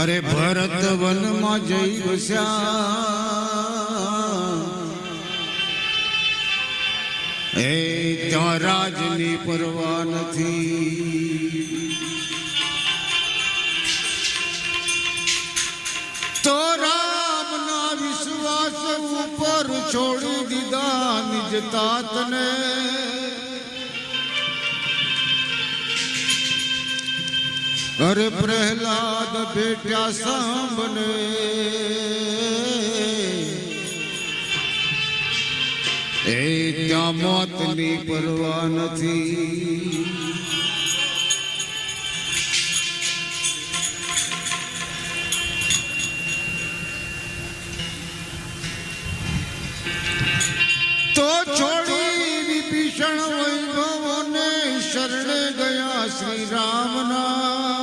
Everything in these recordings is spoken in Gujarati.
અરે ભરત વનમાં જઈ વસ્યા એ ત્યાં રાજની પરવા નથી. તો રામના વિશ્વાસ ઉપર છોડી દીધા નિજ તાતને. અરે પ્રહલાદ બેટ્યા સાંભને. એ ત્યાં મોતની પરવા નથી. તો છોડી વિભીષણ વૈભવોને શરણે ગયા શ્રી રામના.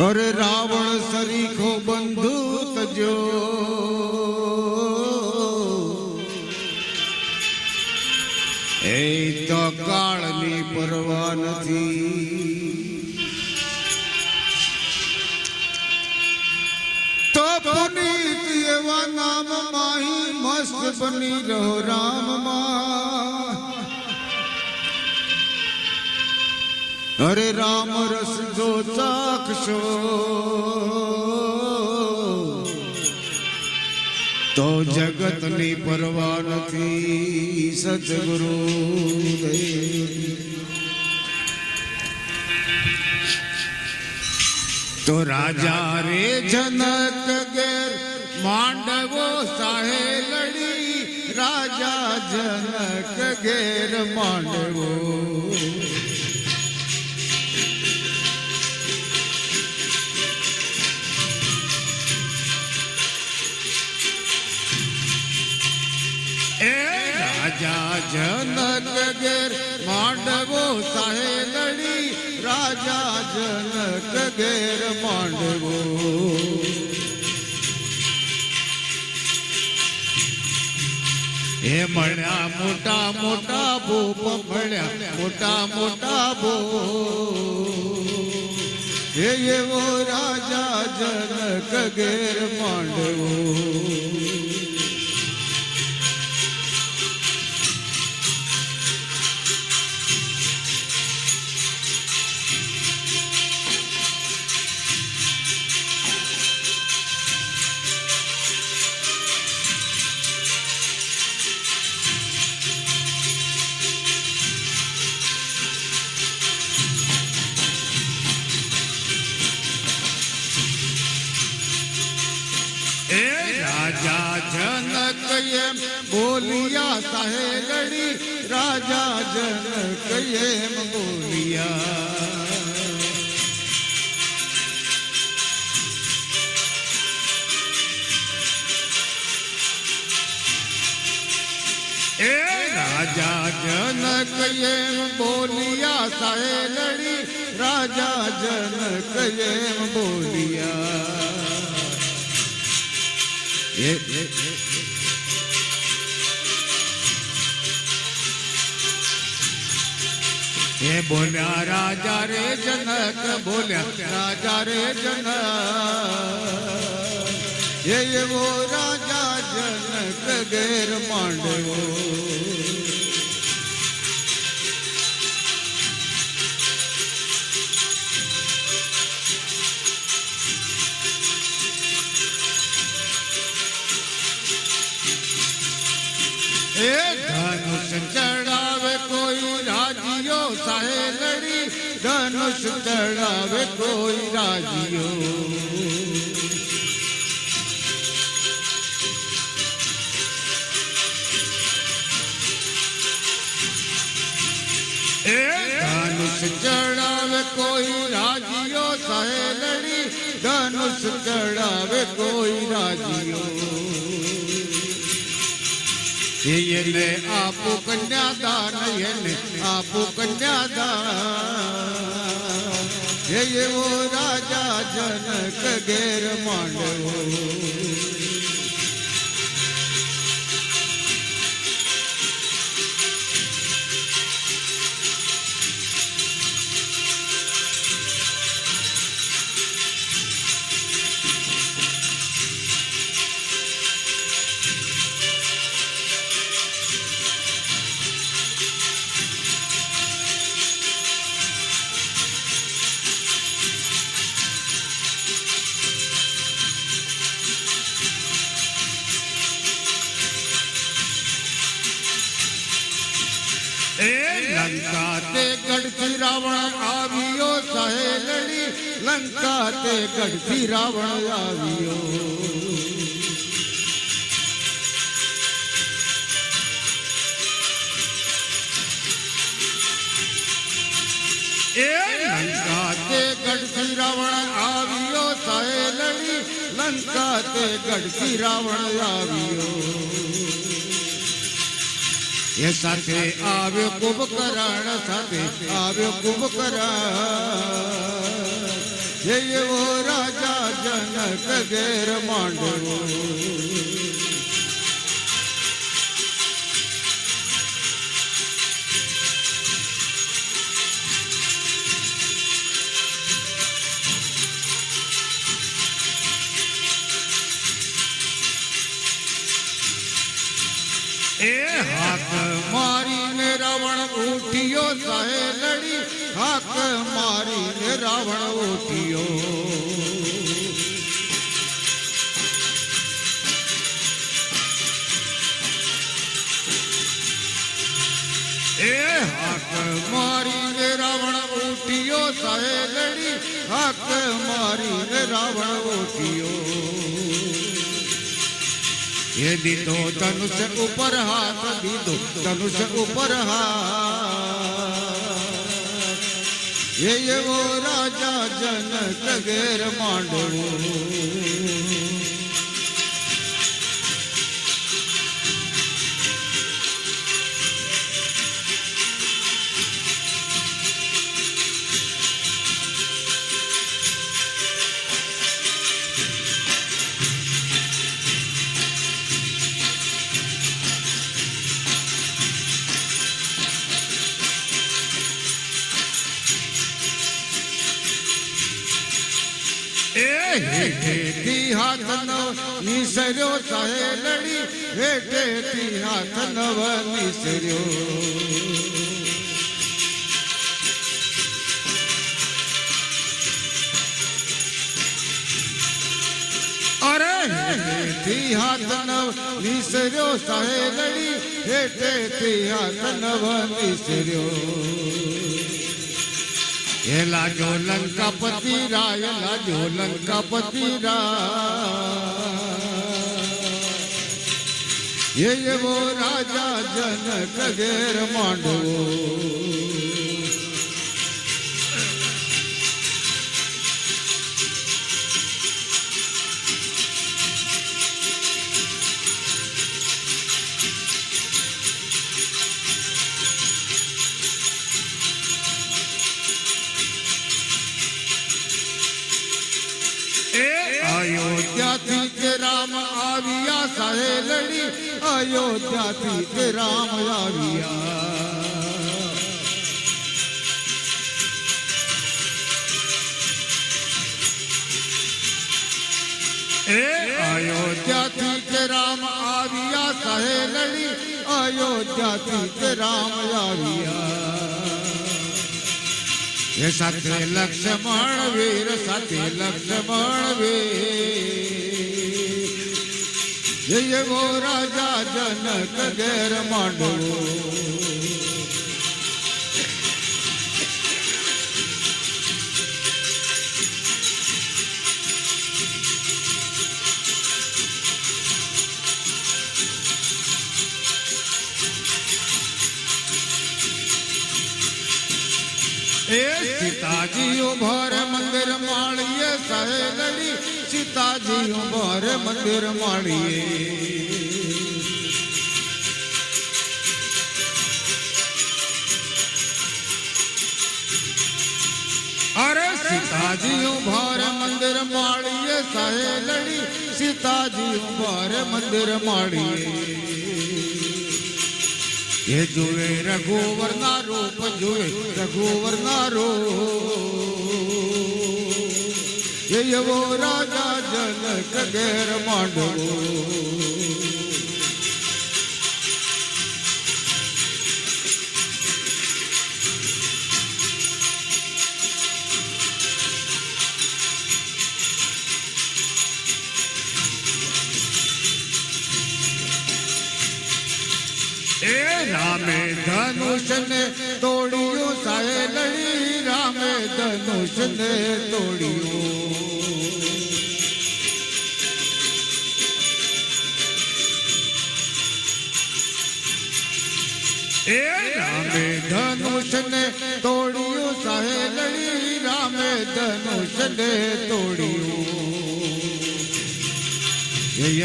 और रावण सरीखो बंदूत जो। ए तो काळनी परवा नथी। तो पुनीत ये वा नाम माही मस्त बनी रहो राम मां। અરે રામ રસ જો ચાખશો તો જગતની પરવા નથી સદગુરુ દેવ તો રાજા રે જનક ગેર માંડવો સાહે લડી રાજા જનક ગેર માંડવો રાજા જનક ગેર માંડવો સાહે લડી રાજા જનક ગેર માંડવો એ મળ્યા મોટા મોટા ભૂપ મળ્યા મોટા મોટા ભો એ એવો રાજા જનક ગેર માંડવો જનક એમ બોલિયા સાહે લડી રાજા જનક એમ બોલિયા એ રાજા જનક એમ બોલિયા સાહે લડી રાજા જનક એમ બોલિયા એ બોલ્યા, રાજા રે જનક, બોલ્યા. રાજા રે જનક. એ એવો રાજા જનક ગેર માંડવો એ ધનુષ ચડાવે કોઈ રાજીઓ સાહેબડી ધનુષ ચડાવે કોઈ રાજીઓ. એ ધનુષ ચડાવે કોઈ રાજીઓ સાહેબડી ધનુષ ચડાવે કોઈ રાજીઓ. એને આપો કન્યાદાન એને આપો કન્યાદાન. એવો રાજા જનક ઘેર માંડવો ગઢથી રાવણ આવ્યો સહેલડી લંકા તે ગઢથી રાવણ આવ્યો. લંકા તે ગઢથી રાવણ આવ્યો સહેલડી લંકા તે ગઢથી રાવણ આવ્યો. એ સાથે આવ્યો કુંભકરણ સાથે આવ્યો કુંભકરણ એ એવો રાજા જનક ઘેર માંડવો. હાક મારીને રાવણ ઉઠ્યો સહેલડી હાક મારીને રાવણ ઉઠ્યો. હાક મારીને રાવણ ઉઠ્યો સહેલડી હાક મારીને રાવણ ઉઠ્યો. એ દીધો ધનુષ ઉપર હાથ દીધો ધનુષ ઉપર હાથ એ એવો રાજા જનક ઘેર માંડવો એ નિસર્યો સહેલડી હેઠેથી હાથ નવ નિસર્યો. હેઠેથી હાથ નવ નિસર્યો સહેલડી હેઠેથી હાથ નવ નિસર્યો. એ લાજો લંકાપતિ એલા જો લંકાપતિ રાય. એ એવો રાજા જનક ઘેર માંડવો. આવ્યા સહેલડી અયોધ્યાથી રામ આવ્યા. અયોધ્યાથી રામ આવ્યા સહેલડી અયોધ્યાથી રામ આવ્યા. સાથે લક્ષ્મણ વીર, સાથે લક્ષ્મણ વીર. જય એવો રાજા જનક ઘેર માંડવો એ સીતાજી ઉભર મંદિર માળીએ સહેલડી સીતાજી ઉભર મંદિર માણીએ અરે સીતાજી ઉભર મંદિર માળીએ સહેલડી સીતાજી ઉભર મંદિર માળીએ. એ જુએ રઘુવર ના રૂપ જુએ રઘુવર ના રૂપ. એવો રાજા જનક ઘેર માંડવો. એ રામે ધનુષને તોડ્યું સાહેલડી રામે ધનુષને તોડ્યું. એ રામે ધનુષ ને તોડ્યું સાહેલડી રામે ધનુષ ને તોડ્યું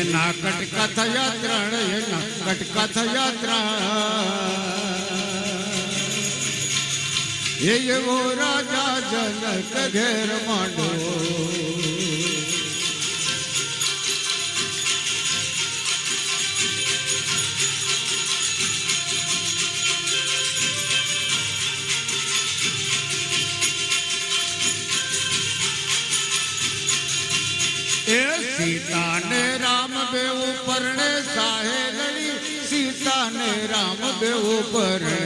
એના કટકા થયા ત્રણ, એના કટકા થયા ત્રણ. એ એવો રાજા જનક ઘેર માંડો રામ બેઉ પરણે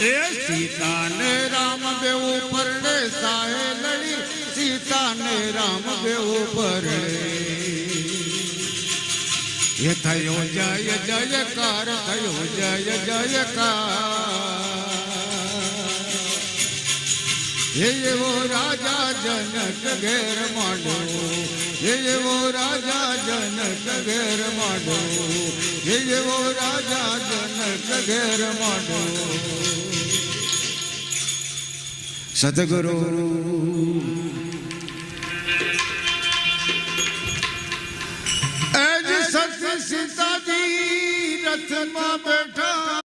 એ સીતા ને રામ બેઉ પરણે સાહેલડી સીતા ને રામ બેઉ પરણે એ થયો જય જયકાર થયો જય જયકાર હે એવો રાજા જનક ઘેર માંડો. હે એવો રાજા જનક ઘેર માંડો. હે એવો રાજા જનક ઘેર માંડો. સદગુરુ એજ સત સીતાજી રથમાં બેઠા.